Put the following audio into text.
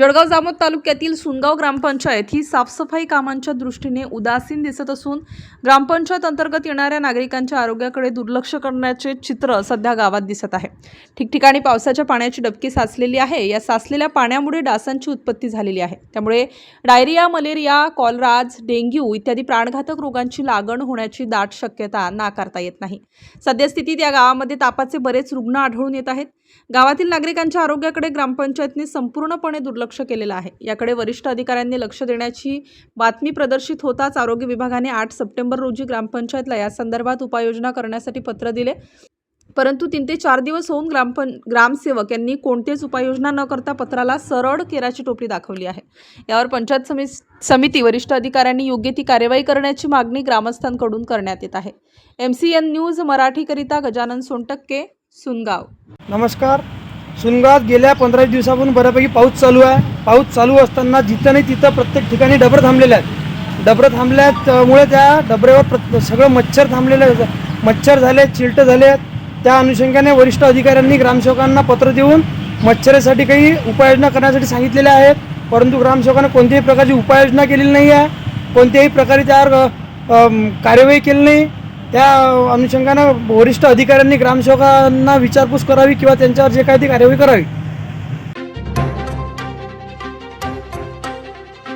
Jalgaon Jamod तालुक्यातील सुनगाव ग्रामपंचायत ही साफसफाई कामांच्या दृष्टीने उदासीन दिसत असून ग्रामपंचायत अंतर्गत येणाऱ्या नागरिकांच्या आरोग्याकडे दुर्लक्ष करण्याचे चित्र सध्या गावात दिसत आहे. ठिकठिकाणी पावसाच्या पाण्याची डबकी साचलेली आहे. या साचलेल्या पाण्यामुळे डासांची उत्पत्ती झालेली आहे. त्यामुळे डायरिया मलेरिया कॉलराज डेंग्यू इत्यादी प्राणघातक रोगांची लागण होण्याची दाट शक्यता नाकारता येत नाही. सद्यस्थितीत या गावामध्ये तापाचे बरेच रुग्ण आढळून येत आहेत. गावातील नागरिकांच्या आरोग्याकडे ग्रामपंचायतने संपूर्णपणे दुर्लक्ष केलेलं आहे. याकडे वरिष्ठ अधिकाऱ्यांनी लक्ष देण्याची बातमी प्रदर्शित होताच आरोग्य विभागाने आठ सप्टेंबर रोजी ग्रामपंचायतला या संदर्भात उपाययोजना करण्यासाठी पत्र दिले. परंतु तीन ते चार दिवस होऊन ग्रामपं ग्रामसेवक यांनी कोणतेच उपाययोजना न करता पत्राला सरळ केराची टोपली दाखवली आहे. यावर पंचायत समी समिती वरिष्ठ अधिकाऱ्यांनी योग्य ती कार्यवाही करण्याची मागणी ग्रामस्थांकडून करण्यात येत आहे. एम सी एन न्यूज मराठीकरिता गजानन सोनटक्के सुनगाव. नमस्कार. सुनगावात गेल्या पंधरा दिवसापासून बऱ्यापैकी पाऊस चालू आहे. पाऊस चालू असताना जिथं नाही तिथं प्रत्येक ठिकाणी डबरं थांबलेले आहेत. डबरं थांबल्यामुळे त्या डबऱ्यावर प्रत सगळं मच्छर थांबलेले मच्छर झाले चिलटं झाले आहेत. त्या अनुषंगाने वरिष्ठ अधिकाऱ्यांनी ग्रामसेवकांना पत्र देऊन मच्छरासाठी काही उपाययोजना करण्यासाठी सांगितलेल्या आहेत. परंतु ग्रामसेवकांना कोणत्याही प्रकारची उपाययोजना केलेली नाही आहे. कोणत्याही प्रकारे त्यावर कार्यवाही केली नाही. त्या अनुषंगानं वरिष्ठ अधिकाऱ्यांनी ग्रामसेवकांना विचारपूस करावी किंवा त्यांच्यावर जे काही ती कार्यवाही करावी.